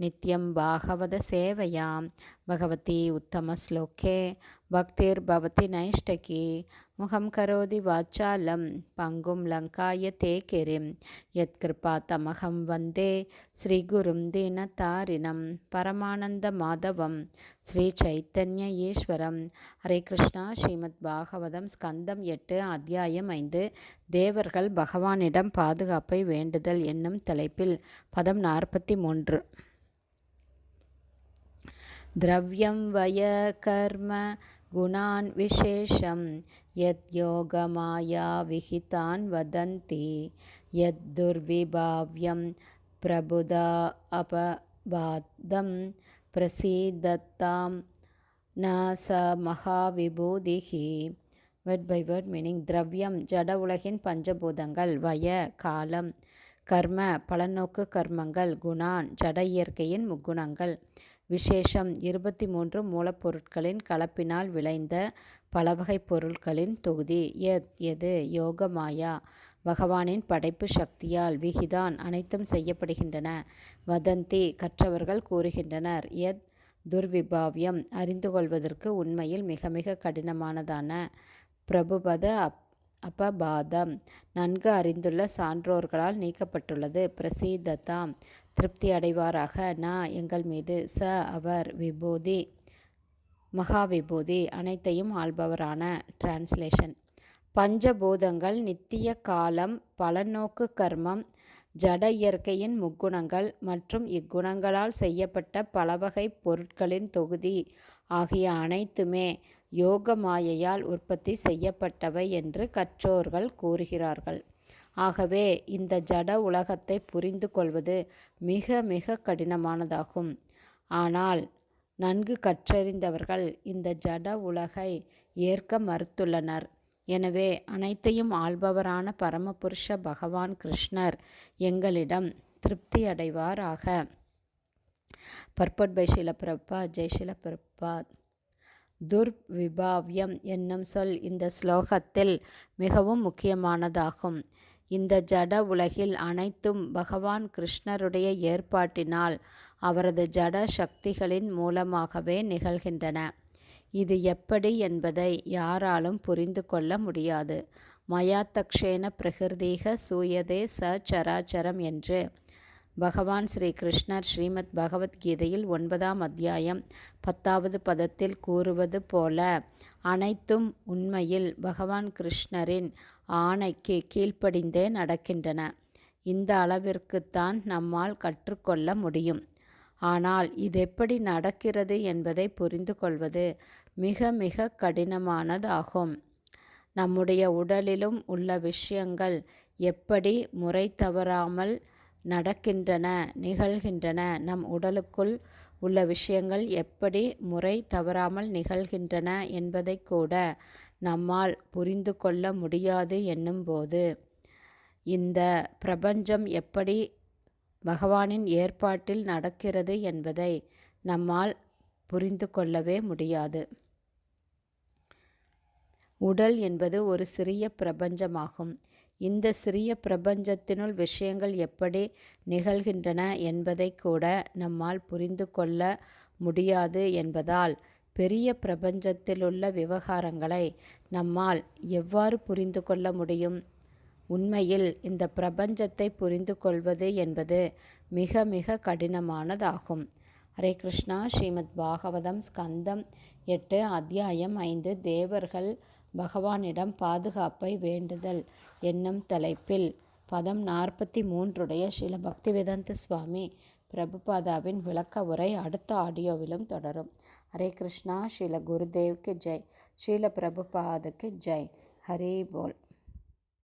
நித்யம் பாகவத சேவையாம். பகவதி உத்தமஸ்லோகே பக்திர்பவதி நைஷ்டகி. முகம் கரோதி வாச்சாலம். பங்கும் லங்காய தே யத் யத்கிருபா தமகம் வந்தே. ஸ்ரீகுரும் தீனதாரிணம் பரமானந்த மாதவம். ஸ்ரீ சைத்தன்ய ஈஸ்வரம். ஹரே கிருஷ்ணா. ஸ்ரீமத் பாகவதம் ஸ்கந்தம் எட்டு அத்தியாயம் ஐந்து. தேவர்கள் பகவானிடம் பாதுகாப்பை வேண்டுதல் என்னும் தலைப்பில் பதம் நாற்பத்தி மூன்று. द्रव्यं वय कर्म गुणान् विशेषं यद्योगमायाविहितान् वदन्ति यद्दुर्विभाव्यं प्रबुधा अपवादं प्रसीदतां न स மகாவிபூதிः வேர்ட் பை வேர்ட் மீனிங் திரவியம் ஜட உலகின் பஞ்சபூதங்கள் வய காலம் கர்ம பலநோக்கு கர்மங்கள் குணான் ஜட இயற்கையின் முக்குணங்கள் விசேஷம் இருபத்தி மூன்று மூலப்பொருட்களின் கலப்பினால் விளைந்த பலவகை பொருட்களின் தொகுதி. எத் எது? யோகமாயா. பகவானின் படைப்பு சக்தியால் விகிதான் அனைத்தும் செய்யப்படுகின்றன. வதந்தி கற்றவர்கள் கூறுகின்றனர். எத் துர்விபாவியம் அறிந்து கொள்வதற்கு உண்மையில் மிக மிக கடினமானதான பிரபுபத அப் அபபாதம். நன்கு அறிந்துள்ள சான்றோர்களால் நீக்கப்பட்டுள்ளது. பிரசீததாம் திருப்தி அடைவாராக. நா எங்கள் மீது. ச அவர். விபூதி. மகாவிபூதி. அனைத்தையும் ஆள்பவரான. டிரான்ஸ்லேஷன். பஞ்சபூதங்கள் நித்திய காலம் பலநோக்கு கர்மம் ஜட இயற்கையின் முக்குணங்கள் மற்றும் இக்குணங்களால் செய்யப்பட்ட பலவகை பொருட்களின் தொகுதி ஆகிய அனைத்துமே யோக மாயையால் உற்பத்தி செய்யப்பட்டவை என்று கற்றோர்கள் கூறுகிறார்கள். ஆகவே இந்த ஜட உலகத்தை புரிந்து கொள்வது மிக மிக கடினமானதாகும். ஆனால் நன்கு கற்றறிந்தவர்கள் இந்த ஜட உலகை ஏற்க மறுத்துள்ளனர். எனவே அனைத்தையும் ஆள்பவரான பரமபுருஷ பகவான் கிருஷ்ணர் எங்களிடம் திருப்தி அடைவாராக. பர்பட் பை ஷில பிரபா ஜெய்ஷில பிரபாத் துர்விபாவ்யம் என்னும் சொல் இந்த ஸ்லோகத்தில் மிகவும் முக்கியமானதாகும். இந்த ஜட உலகில் அனைத்தும் பகவான் கிருஷ்ணருடைய ஏற்பாட்டினால் அவரது ஜட சக்திகளின் மூலமாகவே நிகழ்கின்றன. இது எப்படி என்பதை யாராலும் புரிந்து கொள்ள முடியாது. மயாத்தக்ஷேன பிரகிருதீக சூயதே ச சராச்சரம் என்று பகவான் ஸ்ரீ கிருஷ்ணர் ஸ்ரீமத் பகவத்கீதையில் ஒன்பதாம் அத்தியாயம் பத்தாவது பதத்தில் கூறுவது போல அனைத்தும் உண்மையில் பகவான் கிருஷ்ணரின் ஆணைக்கு கீழ்ப்படிந்தே நடக்கின்றன. இந்த அளவிற்குத்தான் நம்மால் கற்றுக்கொள்ள முடியும். ஆனால் இது எப்படி நடக்கிறது என்பதை புரிந்து கொள்வது மிக மிக கடினமானதாகும். நம்முடைய உடலிலும் உள்ள விஷயங்கள் எப்படி முறை தவறாமல் நடக்கின்றன நிகழ்கின்றன நம் உடலுக்குள் உள்ள விஷயங்கள் எப்படி முறை தவறாமல் நிகழ்கின்றன என்பதை கூட நம்மால் புரிந்து கொள்ள முடியாது என்னும்போது. இந்த பிரபஞ்சம் எப்படி பகவானின் ஏற்பாட்டில் நடக்கிறது என்பதை நம்மால் புரிந்து கொள்ளவே முடியாது. உடல் என்பது ஒரு சிறிய பிரபஞ்சமாகும். இந்த சிறிய பிரபஞ்சத்தினுள் விஷயங்கள் எப்படி நிகழ்கின்றன என்பதை கூட நம்மால் புரிந்து கொள்ள முடியாது என்பதால் பெரிய பிரபஞ்சத்திலுள்ள விவகாரங்களை நம்மால் எவ்வாறு புரிந்து கொள்ள முடியும்? உண்மையில் இந்த பிரபஞ்சத்தை புரிந்து கொள்வது என்பது மிக மிக கடினமானதாகும். ஹரே கிருஷ்ணா. ஸ்ரீமத் பாகவதம் ஸ்கந்தம் எட்டு அத்தியாயம் ஐந்து. தேவர்கள் பகவானிடம் பாதுகாப்பை வேண்டுதல் என்னும் தலைப்பில் பதம் நாற்பத்தி மூன்றுடைய ஸ்ரீல பக்திவேதந்த சுவாமி பிரபுபாதாவின் விளக்க உரை அடுத்த ஆடியோவிலும் தொடரும். ஹரே கிருஷ்ணா. ஸ்ரீல குருதேவ்க்கு ஜெய். ஸ்ரீல பிரபுபாதுக்கு ஜெய். ஹரே போல்.